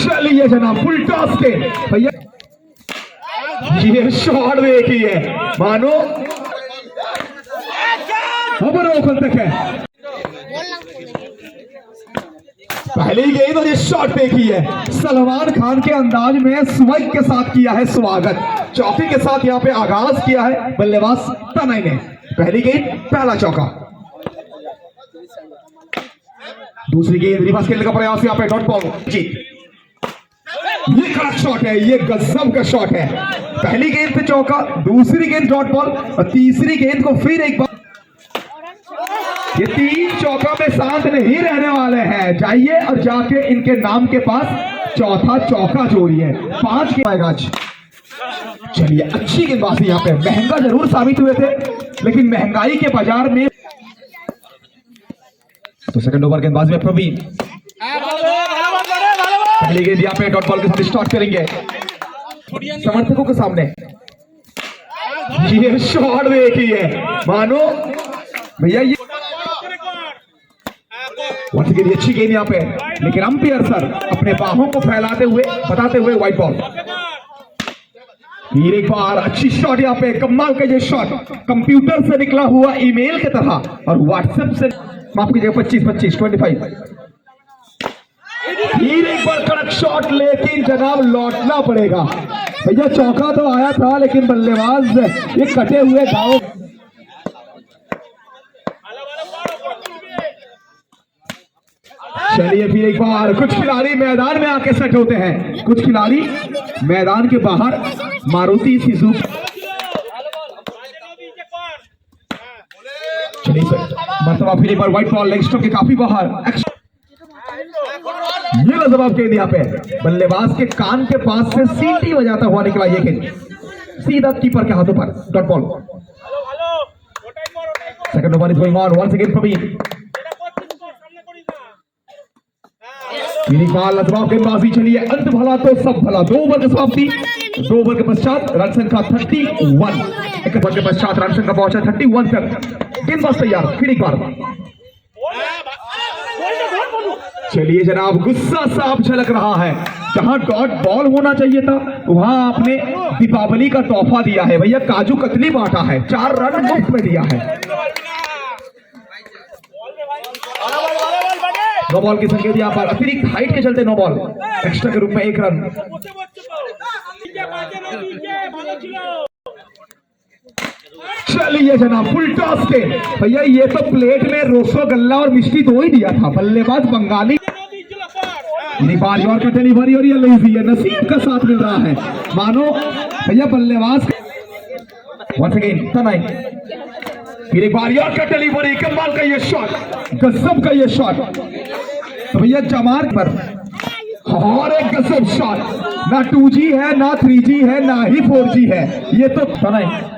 चलिए जनाब full toss के। भैया, ये शॉट देखिए। मानो खबर ओपन तक है। पहली गई तो ये शॉट देखी है। सलमान खान के अंदाज में स्वाइग के साथ किया है स्वागत। चौकी के साथ यहाँ पे आगाज़ किया है बल्लेबाज तनय ने। पहली गेंद पहला चौका। दूसरी गेंद रिवर्स खेलने का प्रयास यहाँ पे डॉट बॉल जीत ये कड़क शॉट है, ये गजब का शॉट है। पहली गेंद पे चौका, दूसरी गेंद डॉट बॉल और तीसरी गेंद को फिर एक बार ये तीन चौका में शांत नहीं रहने वाले हैं। जाइए और जाके इनके नाम के पास चौथा चौका जोड़िए। पाँच के चलिए, अच्छी गेंदबाजी यहाँ पे। महँगा ज़रूर साबित हुए थे, लेकिन महँगाई के बाज़ार में तो सेकंड ओवर गेंदबाजी में प्रवीण। गेंद यहाँ पे डॉट बॉल के साथ स्टार्ट करेंगे। समर्थकों के सामने। ये शॉट देखिए। मानो, भैया ये वंस अगेन ये अच्छी गेंद यहाँ पे। लेकिन अंपायर सर अपने बाहों को फैलाते हुए, बताते हुए व्हाइट बॉल फिर एक बार अच्छी शॉट यहाँ पे, कमाल का ये शॉट कंप्यूटर से निकला हुआ ईमेल की तरह और व्हाट्सएप से माफ़ कीजिएगा पच्चीस पच्चीस ट्वेंटी फाइव फिर एक बार कड़क शॉट लेकिन जनाब लौटना पड़ेगा। भैया, चौका तो आया था, लेकिन बल्लेबाज ये कटे हुए गाँव चलिए फिर एक बार, कुछ खिलाड़ी मैदान में आके सेट होते हैं। कुछ खिलाड़ी मैदान के बाहर, मारुति सुजुकी चलिए मरतबा फिर एक बार व्हाइट बॉल लेग स्टंप के काफ़ी बाहर. ये लो जवाब गेंद यहाँ पे बल्लेबाज के कान के पास से सीटी बजाता हुआ निकला ये गेंद सीधा कीपर के हाथों पर, dot ball. Second over is going on once again Praveen जवाब गेंदबाजी चलिए। अंत भला तो सब भला। दो ओवर की समाप्ति। दो ओवर के पश्चात रन संख्या थर्टी वन एक ओवर के पश्चात रन संख्या पहुँचा थर्टी वन तक। गेंदबाज तैयार। फिर एक बार। चलिए जनाब गुस्सा साफ़ झलक रहा है जहाँ डॉट बॉल होना चाहिए था वहाँ आपने दीपावली का तोहफा दिया है भैया काजू कतली बांटा है चार रन मुफ़्त में दिया है नो बॉल की संकेत यहाँ पर अतिरिक्त हाइट के चलते नो बॉल एक्स्ट्रा के रूप में एक रन चलिए जनाब फुल टॉस के। भैया, ये तो प्लेट में रसोगल्ला और मिश्री दो ही दिया था। बल्लेबाज बंगाली। निबाज और का डिलीवरी और ये लेजी है नसीब का साथ मिल रहा है। मानो, भैया, बल्लेबाज। वंस अगेन तनाई। फिर एक बार, यार, का डिलीवरी कमाल का ये शॉट गजब का ये शॉट तो भैया, जमार पर। और एक गजब शॉट ना 2G है, ना 3G है, ना ही 4G है। ये तो तनाई।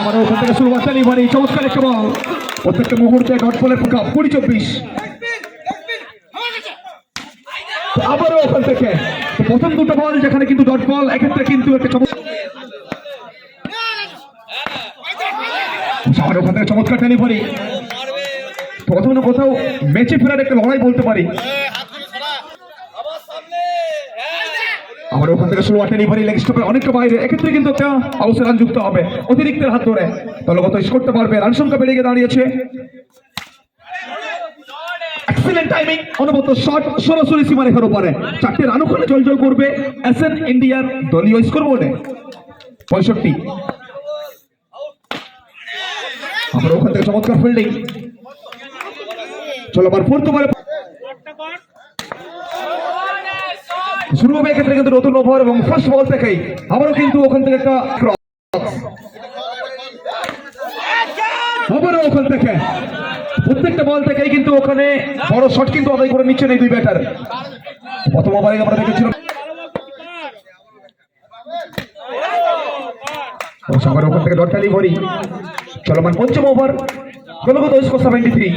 আমাদের ওখান থেকে শুরু বাচ্চা নেই পারি চমৎকার একটা বল। প্রত্যেকটা মুহূর্তে ডট বলের প্রকাপ কুড়ি চব্বিশ। আবারও ওখান থেকে। প্রথম দুটো বল যেখানে কিন্তু ডট বল, এক্ষেত্রে কিন্তু একটা চমৎকার আর ওখান থেকে চমৎকার কোথাও না কোথাও ম্যাচে ফেরার একটা লড়াই বলতে পারি। আবার ওখান থেকে স্লো ডেলিভারি লেগ স্টপের অনেকটা বাইরে। এক্ষেত্রে কিন্তু একটা রান যুক্ত হবে। অতিরিক্তের হাত ধরে। দলগত করতে পারবে রান সংখ্যা বেড়ে গিয়ে দাঁড়িয়েছে। এক্সিলেন্ট টাইমিং উপরে চারটে রান ওখানে করবে এস এন ইন্ডিয়ার দলীয় স্কোর বোর্ডে পঁয়ষট্টি ওখান থেকে চলো আবার ফোর্থ ওভারে শুরু হবে এক্ষেত্রে কিন্তু নতুন ওভার এবং ফার্স্ট বল থেকেই। আবারও কিন্তু ওখান থেকে একটা ক্রস আবারও ওখান থেকে। প্রত্যেকটা বল থেকেই কিন্তু ওখানে বড় শট কিন্তু আদায় করে নিচ্ছেন এই দুই ব্যাটার প্রথম ওভারে আমরা দেখেছিলাম। সাগর ওখান থেকে ডট ডেলিভারি চলমান পঞ্চম ওভার। ক্রমাগত স্কোর সেভেন্টি থ্রি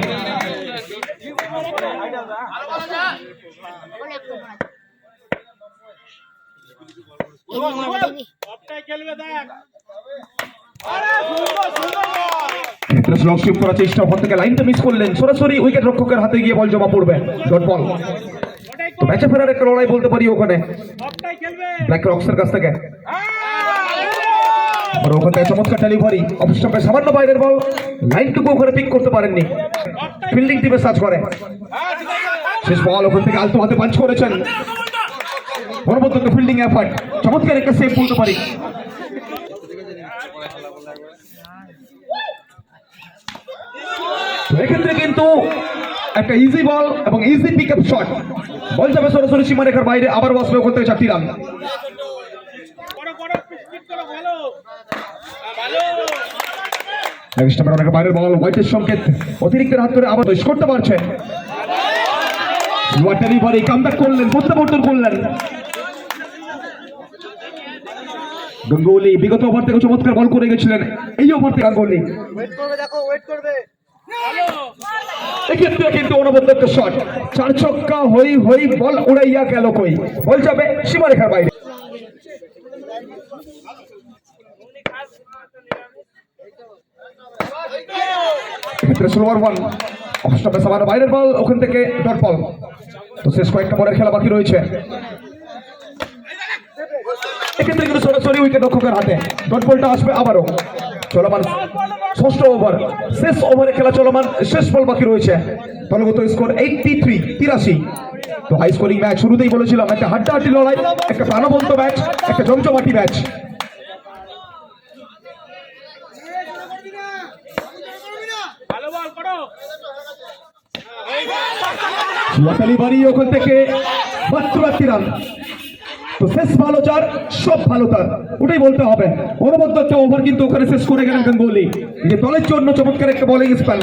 ক্ষেত্রে স্লগ করার চেষ্টা ওখান থেকে লাইনটা মিস করলেন। সরাসরি উইকেট রক্ষকের হাতে গিয়ে বল জমা পড়বে। ডট বল তো ম্যাচে ফেরার একটা লড়াই বলতে পারি ওখানে। ব্ল্যাক রক্সের কাছ থেকে। আর ওখান থেকে চমৎকার ডেলিভারি অফ স্টম্পের সামান্য বাইরের বল লাইনটুকু ওখানে পিক করতে পারেননি। ফিল্ডিং টিমে সার্চ করে। শেষ বল ওখান থেকে আলতো হাতে পাঞ্চ করেছেন। মনোবদ্ধ ফিল্ডিং এফার্ট চমৎকার একটা সেভ বলতে পারি। এক্ষেত্রে কিন্তু একটা ইজি বল এবং easy pick up shot ball যাবে সরাসরি সীমারেখার বাইরে, আবার বসবে ওখান থেকে চারটি রান করো করো করো অনেক বাইরের অতিরিক্ত হাত ধরে আবার করলেন, প্রত্যাবর্তন করলেন। গঙ্গুলি বিগত ওভার থেকে চমৎকার বল করে গেছিলেন। এই ওভার থেকে গাঙ্গুলি। এক্ষেত্রে কিন্তু অনবদ্য শট। চার ছক্কা হই হই বল উড়াইয়া গেল কই? বল যাবে সীমারেখার বাইরে। এক্ষেত্রে স্লোয়ার ওয়ান অষ্টমে সামান্য বাইরের বল ওখান থেকে ডট বল তো শেষ কয়েকটা বলের খেলা বাকি রয়েছে। এক্ষেত্রে কিন্তু সরাসরি উইকেট রক্ষকের হাতে। ডট বলটা আসবে আবারও। চলমান ষষ্ঠ ওভার শেষ ওভারে খেলা চলমান, শেষ বল বাকি রয়েছে। দলগত স্কোর এইটটি থ্রি তিরাশি। তো হাই স্কোরিং ম্যাচ শুরুতেই বলেছিলাম, একটা হাড্ডাহাড্ডি লড়াই, একটা প্রাণবন্ত ম্যাচ একটা জমজমাটি ম্যাচ বাড়ি ওখান থেকে মাত্র রান। তো শেষ ভালো চার সব ভালো তার। ওটাই বলতে হবে। অনুবদ্ধ একটা ওভার কিন্তু ওখানে শেষ করে গেলেন গাঙ্গুলি। যে দলের জন্য চমৎকার একটা বলিং স্পেল